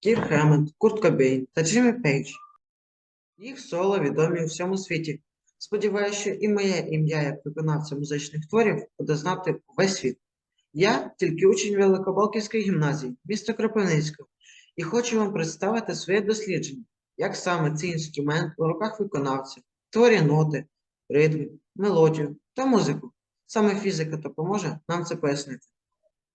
Кір Хеммонд, Курт Кобейн та Джиммі Пейдж. Їх соло відомі у всьому світі. Сподіваюся, що і моє ім'я як виконавця музичних творів буде знати увесь світ. Я тільки учень Великобалківської гімназії, міста Кропивницького, і хочу вам представити своє дослідження, як саме цей інструмент у руках виконавця творює ноти, ритм, мелодію та музику. Саме фізика допоможе нам це пояснити.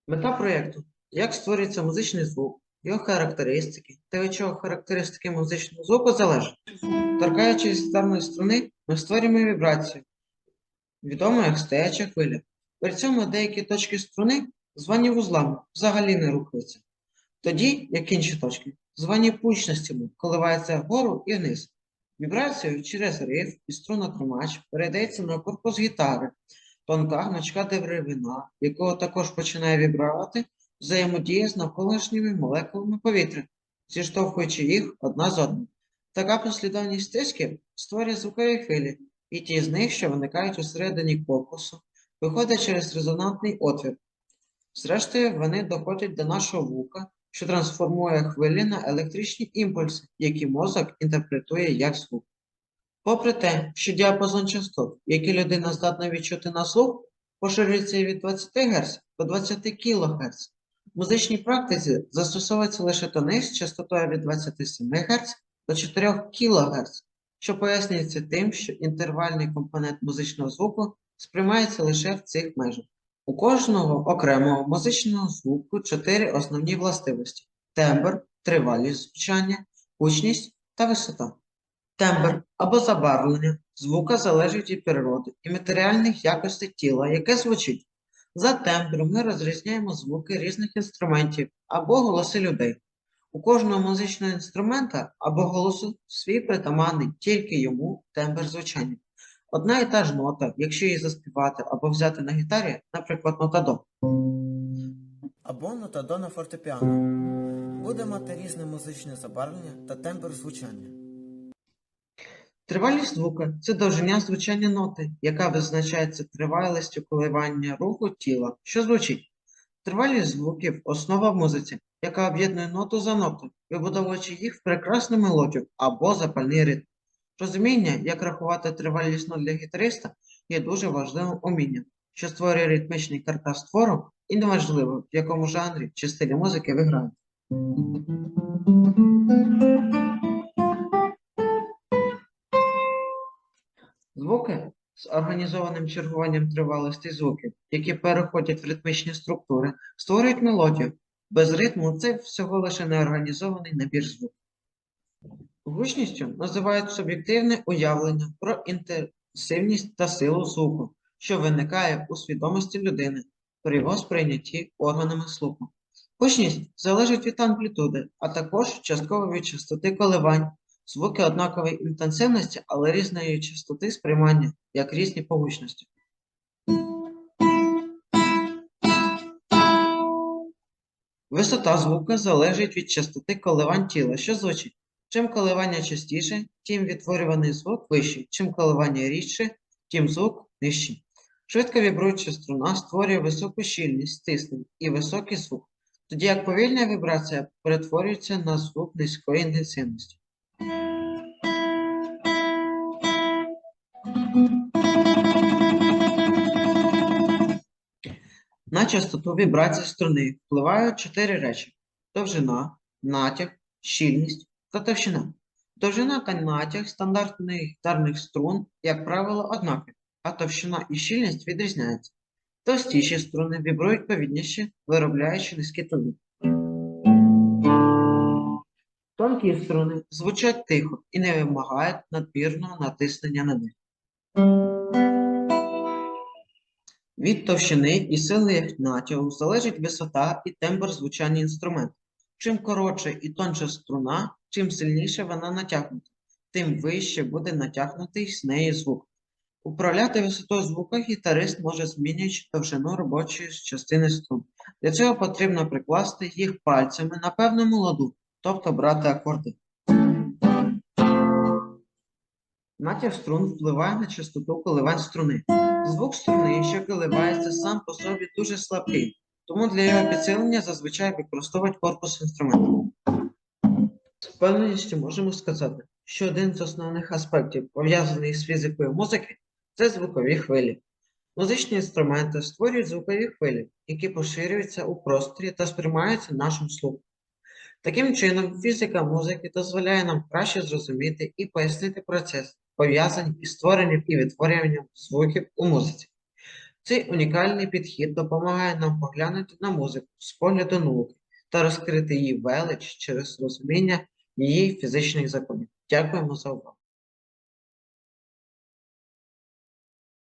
Мета проєкту як створюється музичний звук, його характеристики та від чого характеристики музичного звуку залежать. Торкаючись гітарної струни, ми створюємо вібрацію, відому як стояча хвиля. При цьому деякі точки струни, звані вузлами, взагалі не рухаються. Тоді, як інші точки, звані пучностями, коливаються вгору і вниз. Вібрацією через риф і струнотримач передається на корпус гітари, тонка гнучка деревина, якого також починає вібрувати, взаємодіє з навколишніми молекулами повітря, зіштовхуючи їх одна з одною. Така послідовність стисків створює звукові хвилі, і ті з них, що виникають усередині корпусу, виходять через резонантний отвір. Зрештою, вони доходять до нашого вуха, що трансформує хвилі на електричні імпульси, які мозок інтерпретує як звук. Попри те, що діапазон частот, який людина здатна відчути на слух, поширюється від 20 Гц до 20 кГц. В музичній практиці застосовується лише тони частотою від 27 Гц до 4 кГц, що пояснюється тим, що інтервальний компонент музичного звуку сприймається лише в цих межах. У кожного окремого музичного звуку чотири основні властивості: тембр, тривалість звучання, гучність та висота. Тембр або забарвлення звука залежить від природи і матеріальних якостей тіла, яке звучить. За тембром ми розрізняємо звуки різних інструментів або голоси людей. У кожного музичного інструмента або голосу свій притаманний тільки йому тембр звучання. Одна і та ж нота, якщо її заспівати або взяти на гітарі, наприклад, нота до. або нота до на фортепіано. Буде мати різне музичне забарвлення та тембр звучання. Тривалість звука це довжиня звучання ноти, яка визначається тривалістю коливання руху тіла, що звучить. Тривалість звуків основа в музиці, яка об'єднує ноту за нотою, вибудовуючи їх в прекрасну мелодію або запальний ритм. Розуміння, як рахувати тривалість нот для гітариста, є дуже важливим умінням, що створює ритмічний каркас твору і неважливо, в якому жанрі чи стилі музики ви граєте. Звуки з організованим чергуванням тривалості звуків, які переходять в ритмічні структури, створюють мелодію. Без ритму це всього лише неорганізований набір звуків. Гучністю називають суб'єктивне уявлення про інтенсивність та силу звуку, що виникає у свідомості людини при його сприйнятті органами слуху. Гучність залежить від амплітуди, а також частково від частоти коливань. Звуки однакової інтенсивності, але різної частоти сприймання, як різні по гучності. Висота звука залежить від частоти коливань тіла, що звучить. Чим коливання частіше, тим відтворюваний звук вищий, чим коливання рідше, тим звук нижчий. Швидко вібруюча струна створює високу щільність стиснень і високий звук, тоді як повільна вібрація перетворюється на звук низької інтенсивності. На частоту вібрації струни впливають чотири речі: довжина, натяг, щільність та товщина. Довжина та натяг стандартних гітарних струн, як правило, однакові, а товщина і щільність відрізняються. Товстіші струни вібрують повільніше, виробляючи низькі тони. Тонкі струни звучать тихо і не вимагають надмірного натиснення на них. Від товщини і сили натягу залежить висота і тембр звучання інструменту. Чим коротше і тонша струна, чим сильніше вона натягнута, тим вище буде натягнутий з неї звук. Управляти висотою звука гітарист може змінюючи довжину робочої частини струн. Для цього потрібно прикласти їх пальцями на певному ладу, тобто брати акорди. Натяг струн впливає на частоту коливань струни. Звук струни, що коливається сам по собі дуже слабкий, тому для його підсилення зазвичай використовують корпус інструменту. З впевненістю можемо сказати, що один з основних аспектів, пов'язаний з фізикою музики, це звукові хвилі. Музичні інструменти створюють звукові хвилі, які поширюються у просторі та сприймаються нашим слухом. Таким чином, фізика музики дозволяє нам краще зрозуміти і пояснити процес, пов'язань із створенням і відтворюванням звуків у музиці. Цей унікальний підхід допомагає нам поглянути на музику з погляду науки та розкрити її велич через розуміння її фізичних законів. Дякуємо за увагу.